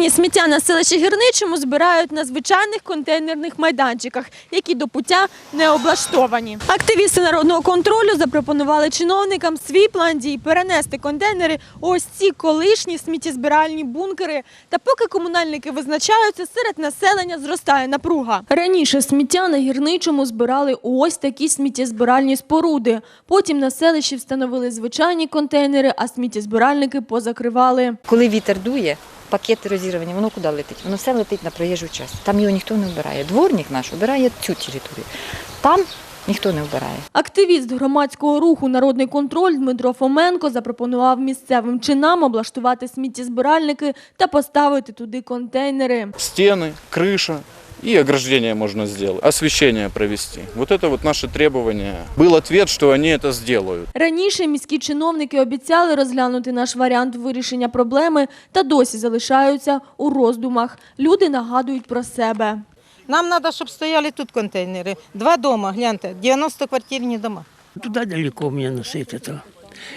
Нині сміття на селищі Гірничому збирають на звичайних контейнерних майданчиках, які до пуття не облаштовані. Активісти народного контролю запропонували чиновникам свій план дій перенести контейнери у ось ці колишні сміттєзбиральні бункери. Та поки комунальники визначаються, серед населення зростає напруга. Раніше сміття на гірничому збирали ось такі сміттєзбиральні споруди. Потім на селищі встановили звичайні контейнери, а сміттєзбиральники позакривали. Коли вітер дує, пакети розірвані, воно куди летить? Воно все летить на проїжджу частину. Там його ніхто не вбирає. Дворник наш вбирає цю територію. Там ніхто не вбирає. Активіст громадського руху Народний контроль Дмитро Фоменко запропонував місцевим чинам облаштувати сміттєзбиральники та поставити туди контейнери. Стіни, крыша и ограждение можно сделать, освещение провести. Вот это вот наши требования. Был ответ, что они это сделают. Раніше міські чиновники обіцяли розглянути наш варіант вирішення проблеми та досі залишаються у роздумах. Люди нагадують про себе. Нам треба, щоб стояли тут контейнери. Два дома, гляньте, 90-квартирні дома. Туда далеко мне носить это.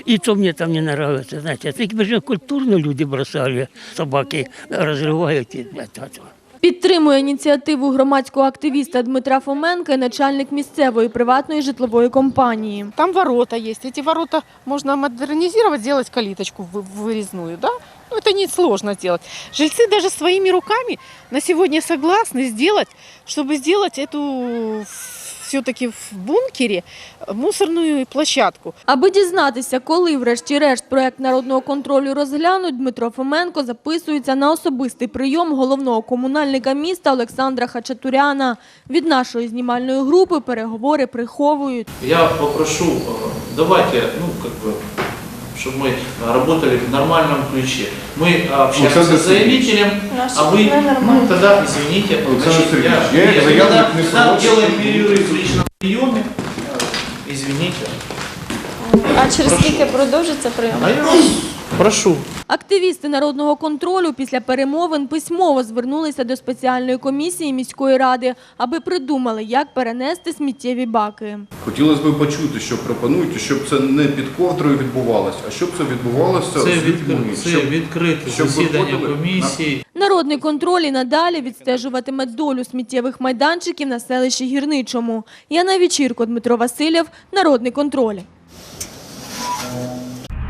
И то мне там не нравится, знаете. Это бы же культурно люди бросали, собаки разрывают. и от этого. Підтримує ініціативу громадського активіста Дмитра Фоменка і начальник місцевої приватної житлової компанії. Там ворота есть. Эти ворота можно модернизировать, сделать калиточку вы- вырезную, да? Ну, это не сложно сделать. Жильцы даже своими руками на сегодня согласны сделать, чтобы сделать эту все-таки в бункері мусорну площадку. Аби дізнатися, коли врешті-решт проект народного контролю розглянуть, Дмитро Фоменко записується на особистий прийом головного комунальника міста Олександра Хачатуряна. Від нашої знімальної групи переговори приховують. Я попрошу, давайте, ну, как бы, чтобы мы э, работали в нормальном ключе. Мы общаемся Александр с заявителем, а вы, ну, тогда, извините, Александр значит, Сергеевич, я, я нет, как заявник тогда, не тогда согласен. делаем перерыв в личном приеме, Э, извините. А через Прошу. скільки продовжиться прийом? А я вас прошу. Активісти народного контролю після перемовин письмово звернулися до спеціальної комісії міської ради, аби придумали, як перенести сміттєві баки. Хотілося б почути, що пропонують, щоб це не під ковдрою відбувалося, а щоб це відбувалося Це, з людьми. це щоб- відкрите щоб засідання комісії. Народний контроль і надалі відстежуватиме долю сміттєвих майданчиків на селищі Гірничому. Яна Вічірко, Дмитро Васильєв, Народний контроль.